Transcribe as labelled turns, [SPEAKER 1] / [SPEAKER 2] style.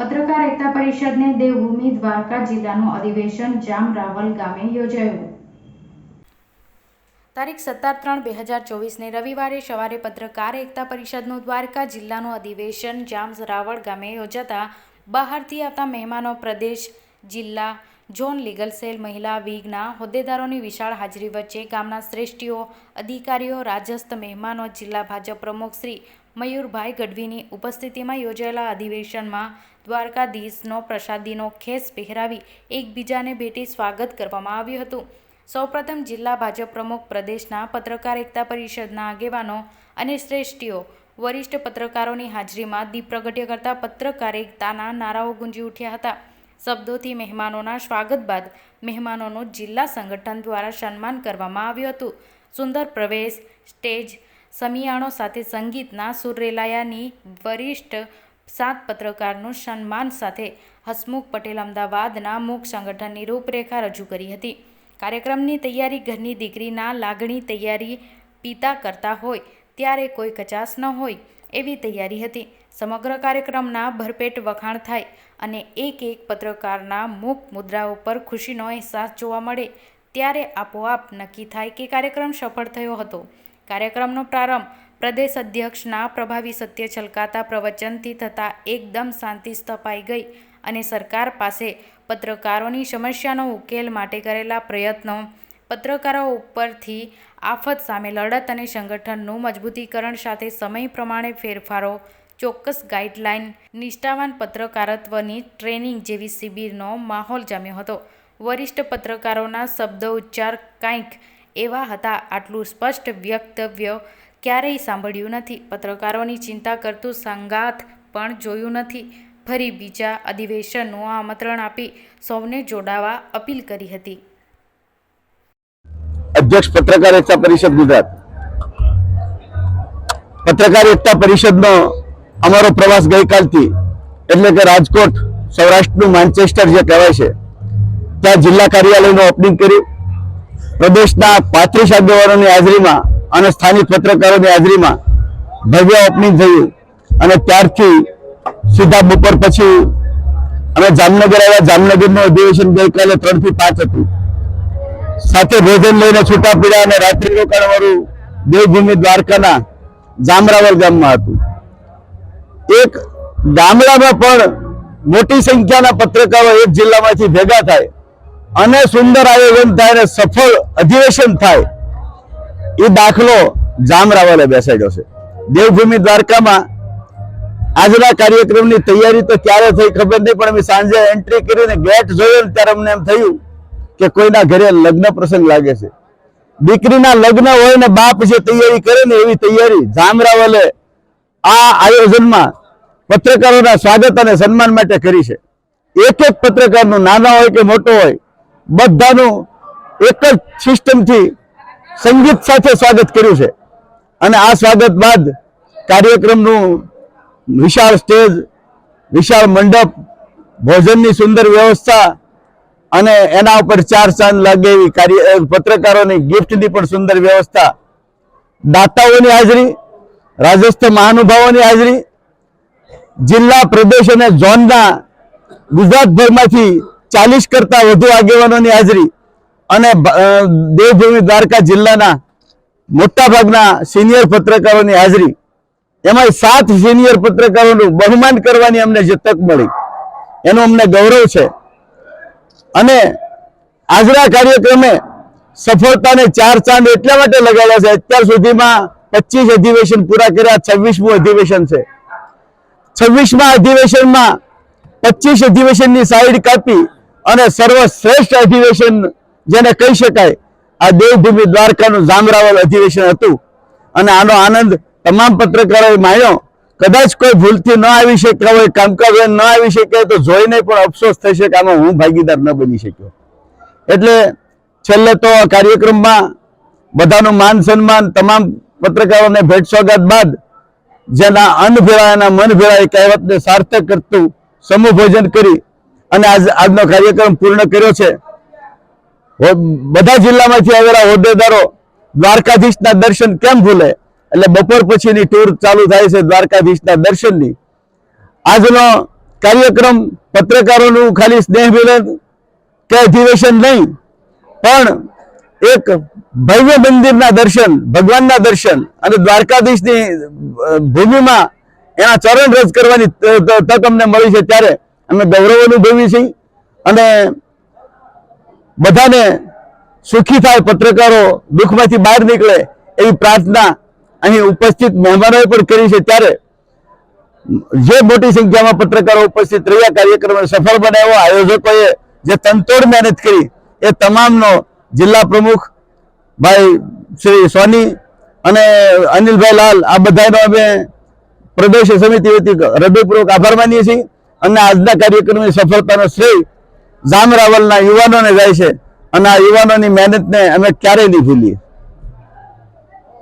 [SPEAKER 1] પત્રકાર એકતા પરિષદને દેવભૂમિ દ્વારકા જિલ્લાનું અધિવેશન જામ રાવલ ગામે યોજાયું. તારીખ સત્તર ત્રણ બે હજાર ચોવીસને રવિવારે સવારે પત્રકાર એકતા પરિષદનું દ્વારકા જિલ્લાનું અધિવેશન જામ રાવળ ગામે યોજાતા બહારથી આવતા મહેમાનો પ્રદેશ, જિલ્લા ઝોન લીગલ સેલ મહિલા વિગના હોદ્દેદારોની વિશાળ હાજરી વચ્ચે ગામના શ્રેષ્ઠીઓ, અધિકારીઓ, રાજસ્થ મહેમાનો, જિલ્લા ભાજપ પ્રમુખ શ્રી મયુરભાઈ ગઢવીની ઉપસ્થિતિમાં યોજાયેલા અધિવેશનમાં દ્વારકાધીશનો પ્રસાદીનો ખેસ પહેરાવી એકબીજાને ભેટી સ્વાગત કરવામાં આવ્યું હતું. સૌપ્રથમ જિલ્લા ભાજપ પ્રમુખ પ્રદેશના પત્રકાર એકતા પરિષદના આગેવાનો અને શ્રેષ્ઠીઓ, વરિષ્ઠ પત્રકારોની હાજરીમાં દીપ પ્રગટ્ય કરતા પત્રકાર એકતાના નારાઓ ગુંજી ઉઠ્યા હતા. શબ્દોથી મહેમાનોના સ્વાગત બાદ મહેમાનોનું જિલ્લા સંગઠન દ્વારા સન્માન કરવામાં આવ્યું હતું. સુંદર પ્રવેશ, સ્ટેજ, સમિયાણો સાથે સંગીતના સુરેલાયાની વરિષ્ઠ સાત પત્રકારનું સન્માન સાથે હસમુખ પટેલ અમદાવાદના મુખ સંગઠનની રૂપરેખા રજૂ કરી હતી. કાર્યક્રમની તૈયારી ઘરની દીકરીના લાગણી તૈયારી પિતા કરતા હોય, ત્યારે કોઈ કચાશ ન હોય, એવી તૈયારી હતી. સમગ્ર કાર્યક્રમના ભરપેટ વખાણ થાય અને એક એક પત્રકારના મુખ મુદ્રાઓ પર ખુશીનો અહેસાસ જોવા મળે, ત્યારે આપોઆપ નક્કી થાય કે કાર્યક્રમ સફળ થયો હતો. કાર્યક્રમનો પ્રારંભ પ્રદેશ અધ્યક્ષના પ્રભાવી સત્ય છલકાતા પ્રવચનથી થતાં એકદમ શાંતિ સ્થપાઈ ગઈ અને સરકાર પાસે પત્રકારોની સમસ્યાનો ઉકેલ માટે કરેલા પ્રયત્નો, પત્રકારો ઉપરથી આફત સામે લડત અને સંગઠનનું મજબૂતીકરણ સાથે સમય પ્રમાણે ફેરફારો ચોક્કસ ગાઈડલાઇન નિષ્ઠાવાન પત્રકારત્વની ટ્રેનિંગ જેવી શિબિરનો માહોલ જામ્યો હતો. વરિષ્ઠ પત્રકારોના શબ્દો ઉચ્ચાર કંઈક એવા હતા આટલું સ્પષ્ટ વ્યક્તવ્ય ક્યારેય સાંભળ્યું નથી. પત્રકારોની ચિંતા કરતું સંગાથ પણ જોયું નથી. ફરી બીજા અધિવેશનનું આમંત્રણ આપી સૌને જોડાવા અપીલ કરી હતી.
[SPEAKER 2] અધ્યક્ષ પત્રકાર એકતા પરિષદ ગુજરાત. પત્રકાર એકતા પરિષદનો અમારો પ્રવાસ ગઈકાલથી, એટલે કે રાજકોટ, સૌરાષ્ટ્રનું માન્ચેસ્ટર જે કહેવાય છે, ત્યાં જિલ્લા કાર્યાલયનું ઓપનિંગ કર્યું. પ્રદેશના પાંત્રીસ આગેવાનોની હાજરીમાં અને સ્થાનિક પત્રકારોની હાજરીમાં ભવ્ય ઓપનિંગ થયું. અને ત્યારથી સીધા બપોર પછી અમે જામનગર આવ્યા. જામનગરનું અધિવેશન ગઈકાલે ત્રણથી પાંચ હતું. સાથે ભોજન લઈને છૂટા પડ્યા અને રાત્રિ રોકાણ વાળું દેવભૂમિ દ્વારકાના જામરાવર ગામમાં હતું. એક ગામડામાં પણ મોટી સંખ્યાના પત્રકારો એક જિલ્લામાંથી ભેગા થાય અને સુંદર આયોજન થાય અને સફળ અધિવેશન થાય, એ દાખલો જામરાવલે બેસાડ્યો છે. દેવભૂમિ દ્વારકામાં આજના કાર્યક્રમની તૈયારી તો ક્યારે થઈ ખબર નહીં, પણ અમે સાંજે એન્ટ્રી કરીને ગેટ જોયો ત્યારે અમને એમ થયું કે કોઈના ઘરે લગ્ન પ્રસંગ લાગે છે. દીકરીના લગ્ન હોય ને બાપ જે તૈયારી કરે ને એવી તૈયારી જામરાવલે આ આયોજનમાં પત્રકારોના સ્વાગત અને સન્માન માટે કરી છે. એક એક પત્રકારનું નાના હોય કે મોટો હોય, બધાનું એક જ સિસ્ટમથી સંગીત સાથે સ્વાગત કર્યું છે. અને આ સ્વાગત બાદ કાર્યક્રમનું વિશાળ સ્ટેજ, વિશાળ મંડપ, ભોજનની સુંદર વ્યવસ્થા અને એના ઉપર ચાર ચાંદ લાગે એવી કાર્ય પત્રકારોની ગિફ્ટની પણ સુંદર વ્યવસ્થા. દાતાઓની હાજરી, રાજસ્થ મહાનુભાવોની હાજરી જિલ્લા પ્રદેશ અને ઝોનના ગુજરાતભરમાંથી ચાલીસ કરતા વધુ આગેવાનોની હાજરી અને દેવભૂમિ દ્વારકા જિલ્લાના મોટાભાગના સિનિયર પત્રકારોની હાજરી. એમાં સાત સિનિયર પત્રકારોનું બહુમાન કરવાની અમને જે તક મળી, એનું અમને ગૌરવ છે. અને આજના કાર્યક્રમે સફળતાને ચાર ચાંદ એટલા માટે લગાડ્યા છે, અત્યાર સુધીમાં પચીસ અધિવેશન પૂરા કર્યા, છવ્વીસમું અધિવેશન છે. છવ્વીસમા અધિવેશનમાં પચીસ અધિવેશનની સાઈડ કાપી અને સર્વશ્રેષ્ઠ અધિવેશન જેને કહી શકાય, આ દેવભૂમિ દ્વારકાનું જામરાવલ અધિવેશન હતું. અને આનો આનંદ તમામ પત્રકારોએ માણ્યો. કદાચ કોઈ ભૂલથી ન આવી શક્યા હોય, કામકાજ ન આવી શક્યા તો જોઈને પણ અફસોસ થશે કે આમાં હું ભાગીદાર ન બની શક્યો. એટલે છેલ્લે તો કાર્યક્રમમાં બધાનું માન સન્માન, તમામ પત્રકારોને ભેટ સોગાદ બાદ જેના અન્ન ભેળા, એના મન ભેળા એ કહેવતને સાર્થક કરતું સમૂહ ભોજન કરી અને આજ, આજનો કાર્યક્રમ પૂર્ણ કર્યો છે. બધા જિલ્લામાંથી આવેલા હોદ્દેદારો દ્વારકાધીશના દર્શન કેમ ભૂલે? એટલે બપોર પછીની ટૂર ચાલુ થાય છે દ્વારકાધીશના દર્શનની. આજનો કાર્યક્રમ પત્રકારોનું ખાલી સ્નેહ મિલન કે અધિવેશન નહીં, પણ એક ભવ્ય મંદિરના દર્શન, ભગવાનના દર્શન અને દ્વારકાધીશની ભૂમિમાં એના ચરણ રજ કરવાની તક અમને મળી છે ત્યારે અમે ગૌરવ અનુભવી છીએ અને બધાને સુખી થાય પત્રકારો દુઃખમાંથી બહાર નીકળે એવી પ્રાર્થના અહીં ઉપસ્થિત મહેમાનોએ પણ કરી છે ત્યારે જે મોટી સંખ્યામાં પત્રકારો ઉપસ્થિત રહ્યા, કાર્યક્રમને સફળ બનાવ્યો, આયોજકોએ જે તંતોડ મહેનત કરી, એ તમામનો જિલ્લા પ્રમુખ ભાઈ, શ્રી સોની અને અનિલભાઈ લાલ, આ બધાનો અમે પ્રદેશ સમિતિ વતી હૃદયપૂર્વક આભાર માનીએ છીએ અને આજના કાર્યક્રમની સફળતાનો શ્રેય જામ રાવલના યુવાનોને જાય છે અને આ યુવાનોની મહેનતને અમે ક્યારેય નહીં ભૂલીએ.